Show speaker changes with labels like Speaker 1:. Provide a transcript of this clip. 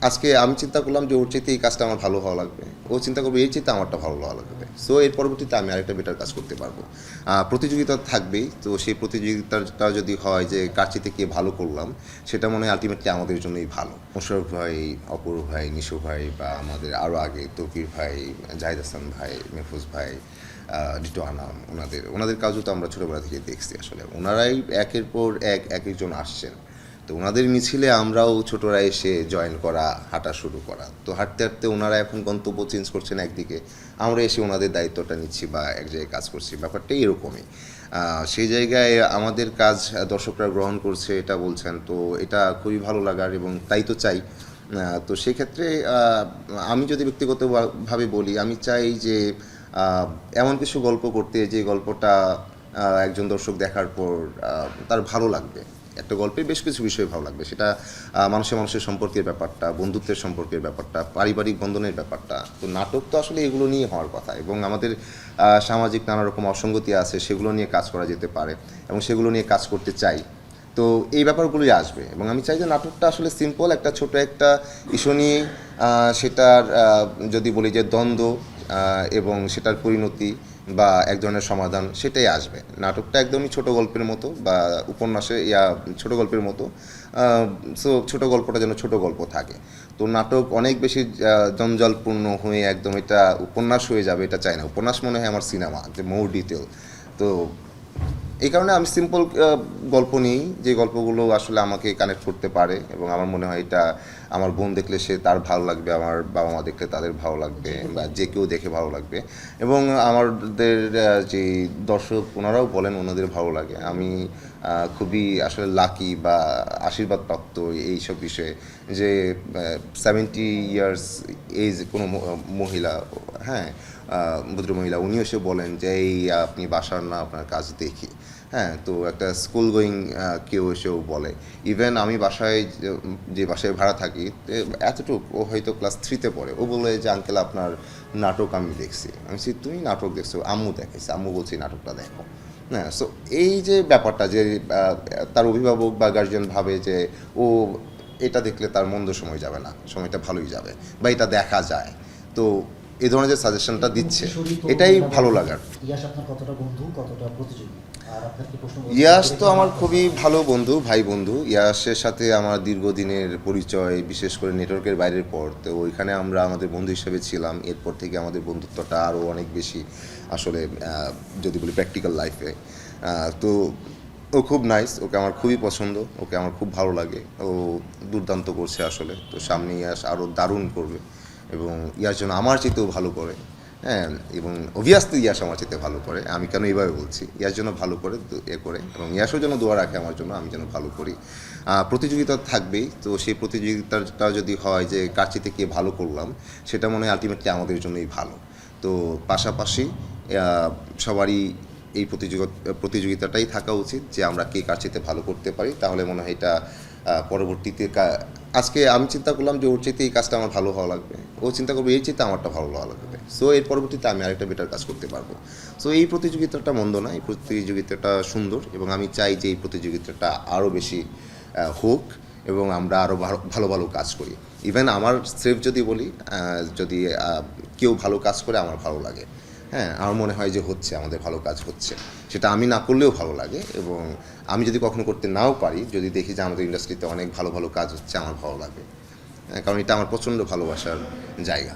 Speaker 1: আজকে আমি চিন্তা করলাম যে ওর চাইতে এই কাজটা আমার ভালো হওয়া লাগবে। ও চিন্তা করবে, এই চাইতে আমারটা ভালো হওয়া লাগবে। সো এর পরবর্তীতে আমি আরেকটা বেটার কাজ করতে পারব। প্রতিযোগিতা থাকবেই। তো সেই প্রতিযোগিতাটা যদি হয় যে কার চাইতে কে ভালো করলাম, সেটা মনে হয় আলটিমেটলি আমাদের জন্যই ভালো। মোশারফ ভাই, অপূর্ব ভাই, নিশু ভাই বা আমাদের আরও আগে তকির ভাই, জাহিদ হাসান ভাই, মেহফুজ ভাই ডিটো আনাম, ওনাদের ওনাদের কাজও তো আমরা ছোটোবেলা থেকে দেখছি আসলে। ওনারাই একের পর এক এক একজন আসছেন। তো ওনাদের মিছিলে আমরাও ছোটরা এসে জয়েন করা, হাঁটা শুরু করা। তো হাঁটতে হাঁটতে ওনারা এখন গন্তব্য চেঞ্জ করছেন একদিকে। আমরা এসে ওনাদের দায়িত্বটা নিচ্ছি বা এক জায়গায় কাজ করছি। ব্যাপারটা এরকমই। সেই জায়গায় আমাদের কাজ দর্শকরা গ্রহণ করছে, এটা বলছেন। তো এটা খুবই ভালো লাগার এবং তাই তো চাই। তো সেক্ষেত্রে আমি যদি ব্যক্তিগতভাবে বলি, আমি চাই যে এমন কিছু গল্প করতে, যে গল্পটা একজন দর্শক দেখার পর তার ভালো লাগবে। একটা গল্পের বেশ কিছু বিষয় ভালো লাগবে। সেটা মানুষের মানুষের সম্পর্কের ব্যাপারটা, বন্ধুত্বের সম্পর্কের ব্যাপারটা, পারিবারিক বন্ধনের ব্যাপারটা। তো নাটক তো আসলে এগুলো নিয়ে হওয়ার কথা এবং আমাদের সামাজিক নানা রকম অসঙ্গতি আছে, সেগুলো নিয়ে কাজ করা যেতে পারে এবং সেগুলো নিয়ে কাজ করতে চাই। তো এই ব্যাপারগুলোই আসবে এবং আমি চাই যে নাটকটা আসলে সিম্পল একটা ছোট একটা ইস্যু নিয়ে সেটার যদি বলি যে দ্বন্দ্ব এবং সেটার পরিণতি বা এক ধরনের সমাধান সেটাই আসবে। নাটকটা একদমই ছোট গল্পের মতো বা উপন্যাসে ইয়া ছোট গল্পের মতো সো ছোট গল্পটা যেন ছোট গল্প থাকে। তো নাটক অনেক বেশি জঞ্জালপূর্ণ হয়ে একদম এটা উপন্যাস হয়ে যাবে, এটা চাই না। উপন্যাস মনে হয় আমার সিনেমা, যে মোর ডিটেল তো এই কারণে আমি সিম্পল গল্প নিই। যে গল্পগুলো আসলে আমাকে কানেক্ট করতে পারে এবং আমার মনে হয় এটা আমার বোন দেখলে সে তার ভালো লাগবে আমার বাবা মা দেখলে তাদের ভালো লাগবে বা যে কেউ দেখে ভালো লাগবে। এবং আমাদের যে দর্শক ওনারাও বলেন ওনাদের ভালো লাগে। আমি খুবই আসলে লাকি বা আশীর্বাদ প্রাপ্ত এইসব বিষয়ে। যে সেভেন্টি ইয়ার্স এজ কোনো মহিলা হ্যাঁ আহ, ভদ্র মহিলা উনি এসে বলেন যে এই আপনি বাসার না আপনার কাজ দেখি। হ্যাঁ তো একটা স্কুল গোয়িং কেউ এসেও বলে। ইভেন আমি বাসায় যে- বাসায় ভাড়া থাকি এতটুকু ও হয়তো ক্লাস থ্রিতে পড়ে। ও বলে যে আঙ্কেল আপনার নাটক আমি দেখছি। আমি বলছি তুমি নাটক দেখছ? আম্মু দেখেছি আম্মু বলছি নাটকটা দেখো। হ্যাঁ সো এই যে ব্যাপারটা যে তার অভিভাবক বা গার্জিয়ান ভাবে যে ও এটা দেখলে তার মন্দ সময় যাবে না সময়টা ভালোই যাবে বা এটা দেখা যায়। তো এই ধরনের যে সাজেশনটা দিচ্ছে এটাই ভালো লাগার।
Speaker 2: ইয়াস
Speaker 1: তো আমার খুবই ভালো বন্ধু ভাই বন্ধু। ইয়াসের সাথে আমার দীর্ঘদিনের পরিচয় বিশেষ করে নেটওয়ার্কের বাইরের পর তো ওইখানে আমরা আমাদের বন্ধু হিসেবে ছিলাম। এরপর থেকে আমাদের বন্ধুত্বটা আরও অনেক বেশি আসলে যদি বলি প্র্যাকটিক্যাল লাইফে তো ও খুব নাইস ওকে আমার খুবই পছন্দ, ওকে আমার খুব ভালো লাগে। ও দুর্দান্ত করছে আসলে, তো সামনে ইয়াস আরও দারুণ করবে এবং ইয়াস যেন আমার চেয়েতেও ভালো করে হ্যাঁ এবং অভিয়াসলি ইয়াস আমার চেতে ভালো করে, আমি কেন এইভাবে বলছি? ইয়াস যেন ভালো করে এ করে, এবং ইয়াসও যেন দোয়া রাখে আমার জন্য, আমি যেন ভালো করি। প্রতিযোগিতা থাকবেই, তো সেই প্রতিযোগিতাটা যদি হয় যে কার চেতে কে ভালো করলাম, সেটা মনে হয় আলটিমেটলি আমাদের জন্যই ভালো। তো পাশাপাশি সবারই এই প্রতিযোগিতা প্রতিযোগিতাটাই থাকা উচিত যে আমরা কে কার চেতে ভালো করতে পারি। তাহলে মনে হয় এটা পরবর্তীতে আজকে আমি চিন্তা করলাম যে ওর চাইতে এই কাজটা আমার ভালো হওয়া লাগবে। ও চিন্তা করবে এই চাইতে আমারটা ভালো হওয়া লাগবে। সো এর পরবর্তীতে আমি আরেকটা বেটার কাজ করতে পারব। সো এই প্রতিযোগিতাটা মন্দ না, এই প্রতিযোগিতাটা সুন্দর এবং আমি চাই যে এই প্রতিযোগিতাটা আরও বেশি হোক এবং আমরা আরও ভালো ভালো কাজ করি। ইভেন আমার সেফ যদি বলি যদি কেউ ভালো কাজ করে, আমার ভালো লাগে। হ্যাঁ আমার মনে হয় যে হচ্ছে আমাদের ভালো কাজ হচ্ছে। সেটা আমি না করলেও ভালো লাগে এবং আমি যদি কখনো করতে নাও পারি যদি দেখি যে আমাদের ইন্ডাস্ট্রিতে অনেক ভালো ভালো কাজ হচ্ছে আমার ভালো লাগে। হ্যাঁ, কারণ এটা আমার প্রচণ্ড ভালোবাসার জায়গা।